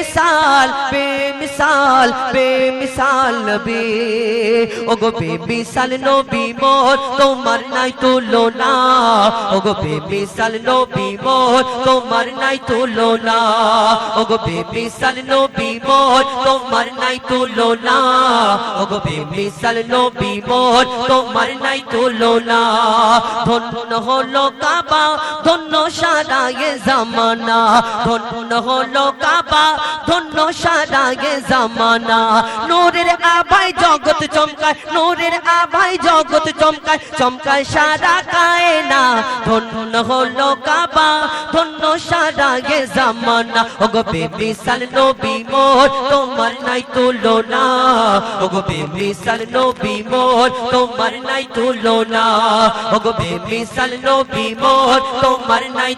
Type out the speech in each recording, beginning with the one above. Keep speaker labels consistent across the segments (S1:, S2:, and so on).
S1: বেমিসাল বেমিসাল বেমিসাল নবী। ওগো বেমিসাল নবী মোর, তোমার নাই তুলনা। ওগো বেমিসাল নবী মোর, তোমার নাই তুলনা। ওগো বেমিসাল নবী মোর, তোমার নাই তুলনা। ওগো বেমিসাল নবী মোর, তোমার নাই তুলনা। ধন্য হলো কাবা, ধন্য সারা এ জামানা। ধন্য হলো কাবা ধন্য সারা এ জামানা। নূরের আভাই জগৎ চমকায়, নূরের আভাই জগৎ চমকায় চমকায় সারা কায়না। ধন্য হলো কাবা ধন্য সারা এ জামানা। ওগো বেমিসাল নবী মোর, তোমার নাই তুলনা। ওগো বেমিসাল নবী মোর, তোমার নাই ওগো বেমিসাল নবী মোর, তোমার নাই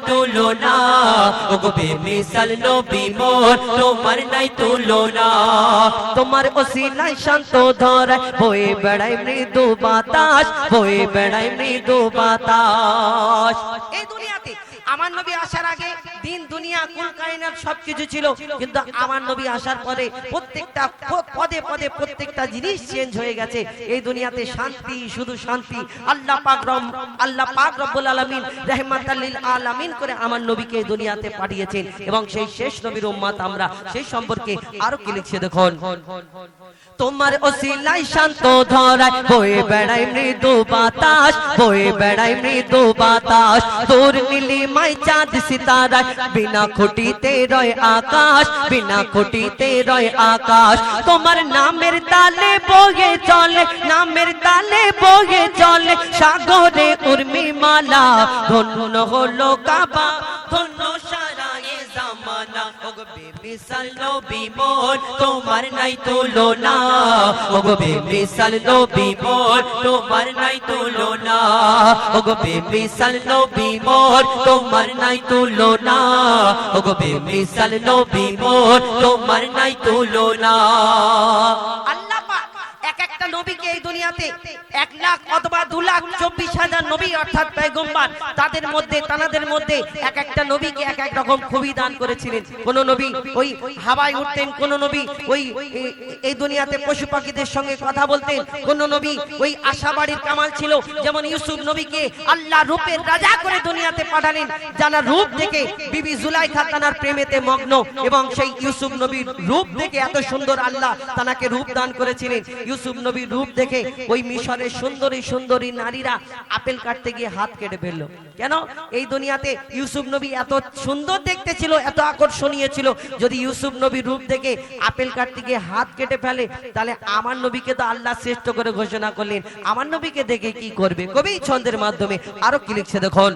S1: ওগো বেমিসাল নবী মোর, তোমার নাই তোমার শান্ত ধরায়, বয়ে বেড়ায় মৃদু বাতাস, বয়ে বেড়ায় মৃদু বাতাস।
S2: এই দুনিয়াতে আমার নবী আসার আগে দিন, দুনিয়া, কুল কায়নাত সবকিছু ছিল। কিন্তু আমার নবী আসার পরে প্রত্যেকটা পদে পদে প্রত্যেকটা জিনিস চেঞ্জ হয়ে গেছে। এই দুনিয়াতে শান্তি, শুধু শান্তি। আল্লাহ পাক রব আল্লাহ পাক রব্বুল আলামিন লিল আলামিন করে আমার নবীকে এই দুনিয়াতে পাঠিয়েছেন। এবং সেই শেষ নবীর উম্মত আমরা সেই সম্পর্কে আরও কি লিখছে দেখুন।
S1: তোমার ওসিলাই শান্ত ধরায়, বয়ে বেড়ায় মৃদু বাতাস, বয়ে বেড়ায় মৃদু বাতাস। তোর নীলি মাই চাঁদ সিতারায়। বিনা খুঁটিতে রয় আকাশ, বিনা খুঁটিতে রয় আকাশ। তোমার নামের তালে বগে চলে, নামের তালে বগে চলে। সাগরে উর্মি মালা ধন্য হলো কাবা। বেমিসাল নবী মোর তোমার নাই তুলনা। ওগো বেমিসাল নবী মোর তোমার নাই তুলনা। ওগো বেমিসাল নবী মোর তোমার নাই তুলনা। ওগো বেমিসাল নবী মোর তোমার নাই
S2: আল্লাহ এক একটা নবীকে এই দুনিয়াতে এক লাখ অথবা দু লাখ চব্বিশ হাজার নবী অর্থাৎ পেগম্বার তাদের মধ্যে, তানাদের মধ্যে এক একটা নবীকে এক এক রকম খুবই দান করেছিলেন। কোন নবী ওই হাওয়ায় উঠতেন, কোন নবী ওই এই দুনিয়াতে পশু পাখিদের সঙ্গে কথা বলতেন, কোন নবী ওই আশাবাড়ির কামাল ছিল, যেমন ইউসুফ নবীকে আল্লাহ রূপের রাজা করে দুনিয়াতে পাঠালেন, যারা রূপ থেকে বিবি জুলাইখা তানার প্রেমেতে মগ্ন এবং সেই ইউসুফ নবীর রূপ দেখে এত সুন্দর আল্লাহ তানাকে রূপ দান করেছিলেন। ইউসুফ নবীর রূপ দেখে ওই মিশরের সুন্দরী সুন্দরী নারীরা আপেল কাটতে গিয়ে হাত কেটে ফেলল। কেন? এই দুনিয়াতে ইউসুফ নবী এত সুন্দর দেখতে ছিল, এত আকর্ষণীয় ছিল। যদি ইউসুফ নবীর রূপ দেখে আপেল কাটতে গিয়ে হাত কেটে ফেলে, তাহলে আমার নবীকে তো আল্লাহ শ্রেষ্ঠ করে ঘোষণা করলেন। আমার নবীকে দেখে কি করবে? কবি ছন্দের মাধ্যমে আরও কি লিখছে দেখুন?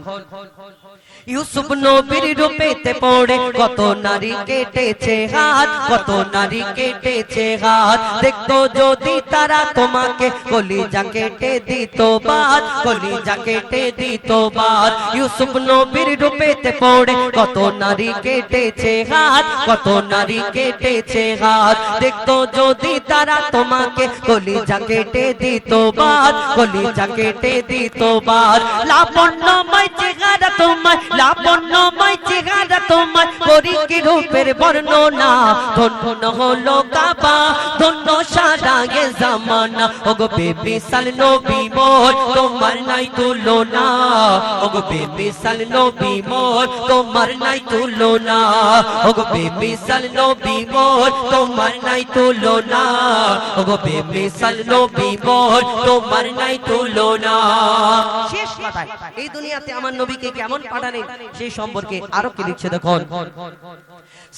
S2: ইউসুফ নবীর রূপেতে পড়ে কত নারী কেটেছে হাত, কত নারী কেটেছে হাত। দেখতো যদি তারা তোমাকে কলিজা কেটে দিত বাদ কলিজা কেটে দিত বাদ ইউসুফ নবীর রূপেতে পড়ে কত নারী কেটেছে হাত কত নারী কেটেছে হাত। দেখতো যদি তারা তোমাকে কলিজা কেটে দিত বাদ কলিজা কেটে দিত বাদ লাবণ্যময় চেহারা তোমার, লাবণ্যময় চেহারা তোমার করি কি রূপের বর্ণনা। ধন্য হলো কাবা, ধন্য সারা এ জামানা। ওগো বেবি সাল নবী মোর, তোমার নাই তুলনা। ওগো বেবি সাল নবী মোর, তোমার নাই তুলনা। ওগো বেবি সাল নবী মোর, তোমার নাই তুলনা। ওগো বেবি সাল নবী মোর, তোমার নাই তুলনা। শেষ কথায়, এই দুনিয়াতে আমার নবীকে কেমন পাঠালেন
S1: সেই সম্পর্কে আরও কি লিখছে দেখুন।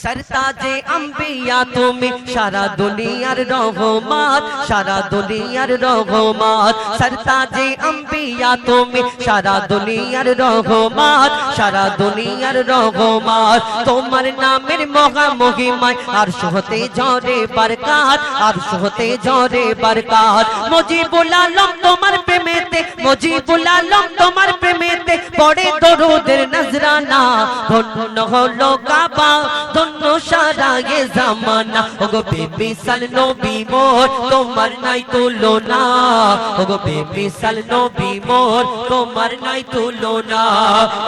S1: সরতাজে আম্বিয়া তুমি সারা দুনিয়ার রহমাত সারা দুনিয়ার রহমাত। সরতাজে আম্বিয়া তুমি সারা দুনিয়ার রহমাত সারা দুনিয়ার রহমাত। তোমার নামের মহা মহিমায় আর সহতে ঝরে বরকাত আর সহতে ঝরে বরকাত। মুজিবুল আলম তোমার প্রেমেতে মুজিবুল আলম তোমার মসজিদে পড়ে দরুদের নজরানা, ধন্য হলো কাবা, ধন্য সারা গে জামানা। ওগো বেমিসাল নবী মোর, তোমার নাই তুলনা। ওগো বেমিসাল নবী মোর, তোমার নাই তুলনা।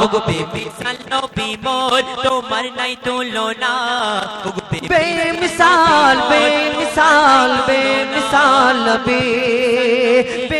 S1: ওগো বেমিসাল নবী মোর, তোমার নাই তুলনা। ওগো বেমিসাল বেমিসাল বেমিসাল, বে